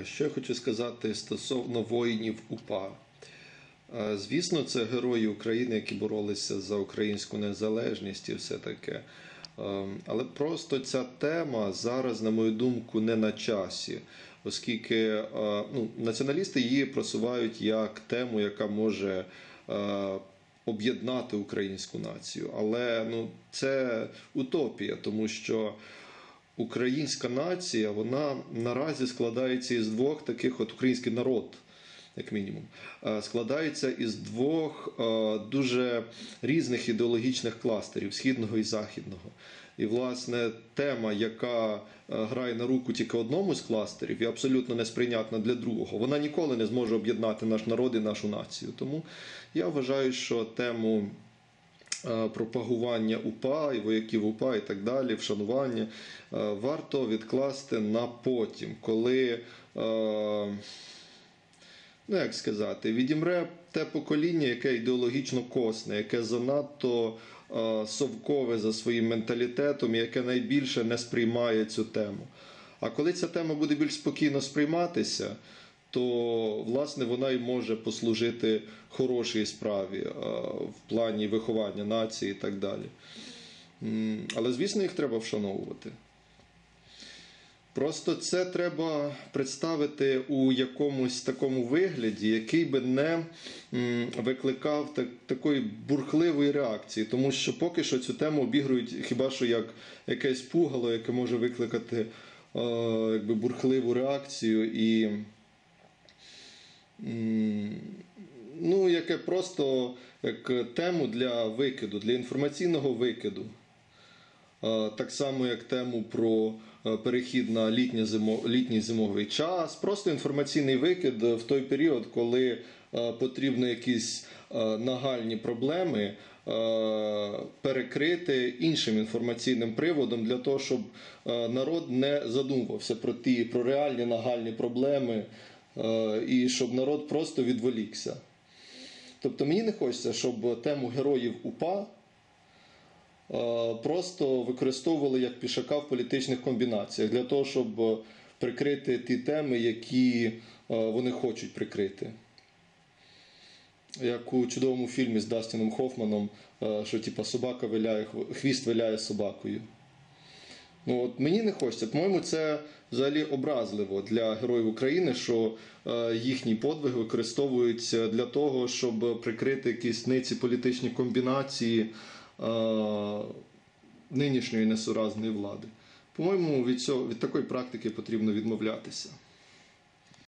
Е, Що я хочу сказати стосовно воїнів УПА. Е, Звісно, це герої України, які боролися за українську незалежність і все таке. Е, Але просто ця тема зараз, на мою думку, не на часі, оскільки ну, націоналісти її просувають як тему, яка може об'єднати українську націю. Але ну, це утопія, тому що українська нація вона наразі складається із двох таких, от український народ, як мінімум, е, складається із двох е, дуже різних ідеологічних кластерів східного і західного. І, власне, тема, яка е, грає на руку тільки одному з кластерів, і абсолютно несприйнятна для другого, вона ніколи не зможе об'єднати наш народ і нашу націю. Тому я вважаю, що тему пропагування УПА і вояків УПА і так далі, вшанування, е, варто відкласти на потім, коли, е, ну як сказати, відімре те покоління, яке ідеологічно косне, яке занадто е, совкове за своїм менталітетом, яке найбільше не сприймає цю тему. А коли ця тема буде більш спокійно сприйматися, то власне вона й може послужити хорошій справі е, в плані виховання нації і так далі. Але, звісно, їх треба вшановувати. Просто це треба представити у якомусь такому вигляді, який би не викликав так, такої бурхливої реакції, тому що поки що цю тему обігрують хіба що як якесь пугало, яке може викликати е, якби бурхливу реакцію і яке просто як тему для викиду, для інформаційного викиду. Е, Так само, як тему про е, перехід на літній зимовий час, просто інформаційний викид в той період, коли е, потрібно якісь е, нагальні проблеми е, перекрити іншим інформаційним приводом для того, щоб е, народ не задумувався про ті про реальні нагальні проблеми е, і щоб народ просто відволікся. Тобто мені не хочеться, щоб тему героїв УПА е, просто використовували як пішака в політичних комбінаціях для того, щоб прикрити ті теми, які е, вони хочуть прикрити. Як у чудовому фільмі з Дастіном Хофманом, е, що типа собака виляє, хвіст виляє собакою. Ну, от мені не хочеться. По-моєму, це взагалі образливо для героїв України, що е, їхній подвиг використовується для того, щоб прикрити якісь ниці політичні комбінації е, нинішньої несуразної влади. По-моєму, від, цього, від такої практики потрібно відмовлятися.